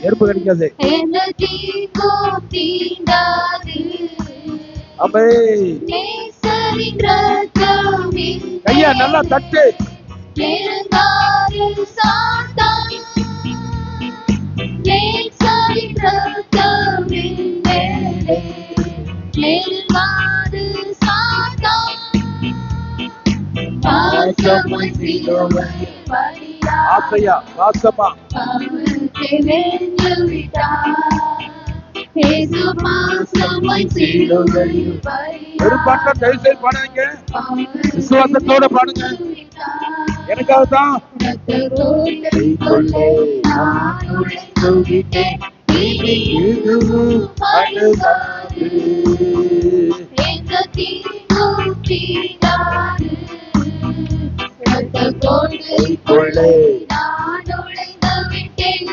நெருப்பு கிடைக்காது. கையா நல்லா தட்டு. பாசமாய் சிலுவை ஆசையா வாசமா. ஒரு வென்று தயவு செய்து பாடுங்க. விசுவாசத்தோட பாடுங்க எனக்காக தான் ரத்தத்தோட்டை கொள்ளை நான் நுழைந்து விட்டேன்.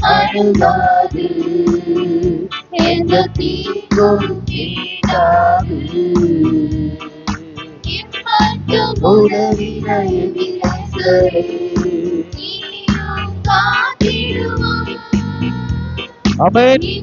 அணுகாது. எந்த தீங்கும் எபிரேசரே, இனியும் காத்திடுவான். அமேன்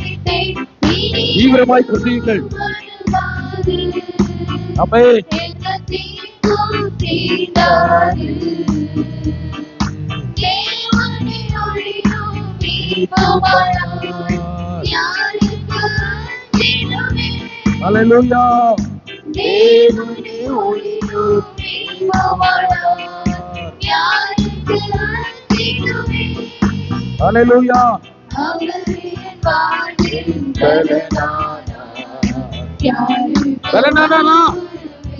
விட்டேன். இனி தீவிரமாய் புசியுங்கள் அணுகாது. அமேன் அஞ்சிடுவே? அல்லேலூயா அவரே?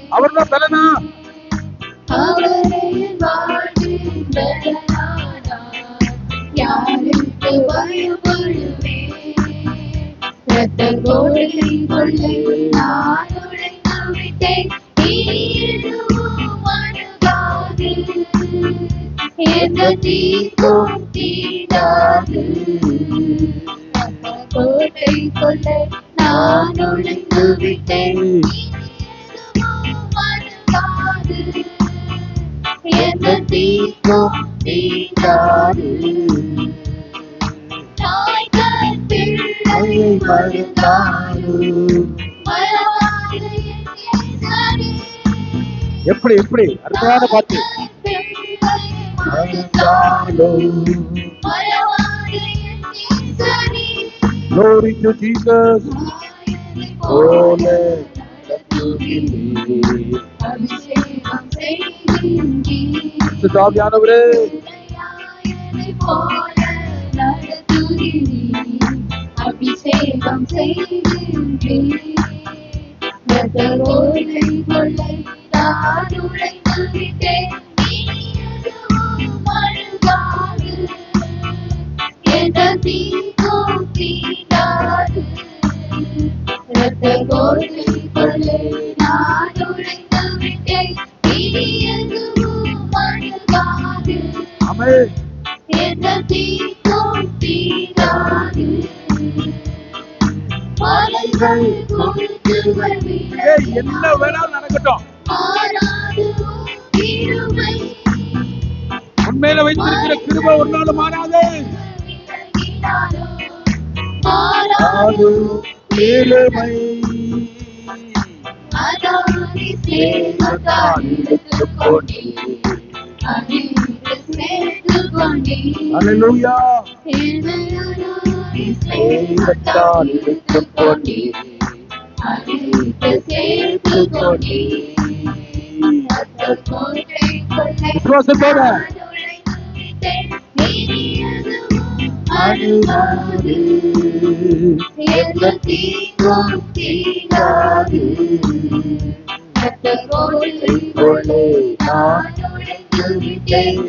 அவர்தான் பலனா. யாருக்கு கோடை கொள்ளை நான் நுழைந்து விட்டேன். எந்த தீங்கும் தீண்டாது. இரத்தக் கோடை கொள்ளை நான் நுழைந்து விட்டேன். எந்த தீங்கும் தீண்டாது. தாய்கள் எப்படி எப்படி அருமையான பாட்டு Glory to Jesus தாயனைப் போல போல நடத்துகிறீர். அபிஷேகம் செய்கின்றீர். சுதாவியானவரே தாயனைப் போல நடத்துகிறீர். அபிஷேகம் செய்கின்றீர். ரத்தரோடை கொள்ளை நான் ரத்தரோடை கொள்ளை நான் விட்டேன். இனி எதுவும் அணுகாது. எந்த மலைகள் என்ன வேணாலும் நடக்கட்டும் மாறாது உண்மையில வைத்திருக்கிற கிருபை ஒரு நாள் மாறாது மாறாது அது கிருபை அதானி சேமத்தால் இழுத்துக் கொண்டீர். அணிந்து சேர்த்துக் கொண்டீர். அணுகாது எந்த தீங்கும் நான் விட்டேன் அணுகாது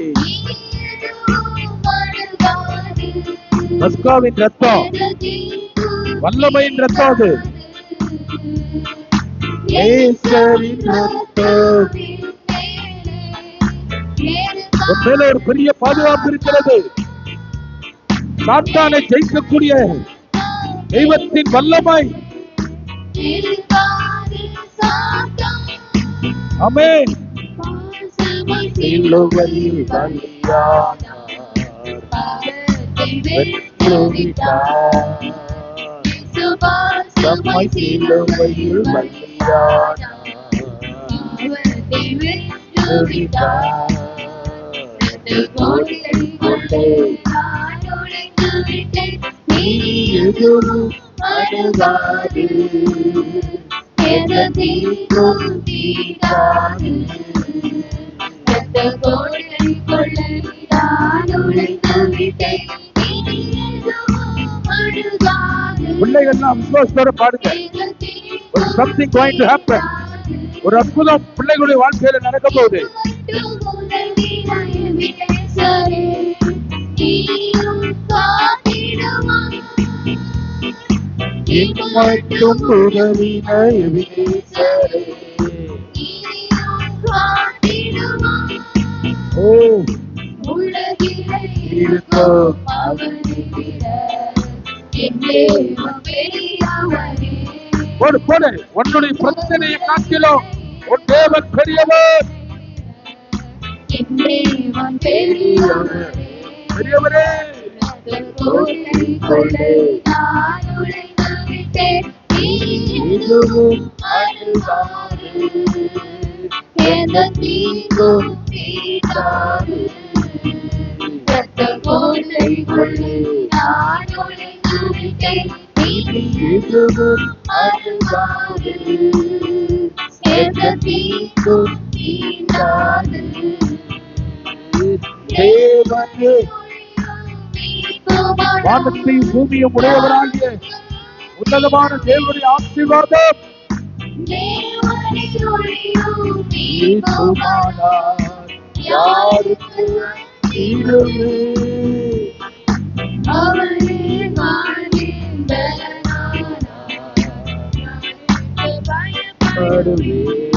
பஸ்காவின் ரத்தம். வல்லமையின் ரத்தம் அது மேல ஒரு பெரிய பாதுகாப்பு இருக்கிறது. சாத்தானை ஜெயிக்கக்கூடிய தெய்வத்தின் வல்லமை. அமே சிலுவையில் பலியானார். வென்றுவிட்டார். நம்மை கோட்டைக்குள்ளே நீ எதுவும் அணுகாது. எந்த தீங்கும் தீண்டாது. பிள்ளைகள்லாம் விசுவாசத்தோட பாடுங்க ஒரு going to happen. ஒரு அற்புதம் பிள்ளைகளுடைய வாழ்க்கையில நடக்க போகுது மட்டும் உதவின எபினேசரே. ஓ. இருக்கும் போடு போடு. உன்னுடைய பிரச்சனையை காட்டிலும் உன் தேவன் பெரியவர். பெரியவரே. இதுவும் தீங்கும் தீண்டாது. இதுவும் தீங்கும். தேவனே வானத்தையும் பூமியும் உடையவராகிய உன்னதமான தேவனுடைய ஆசீர்வாதம் நீக்குமானார் யாருக்கு தீருமே படுவே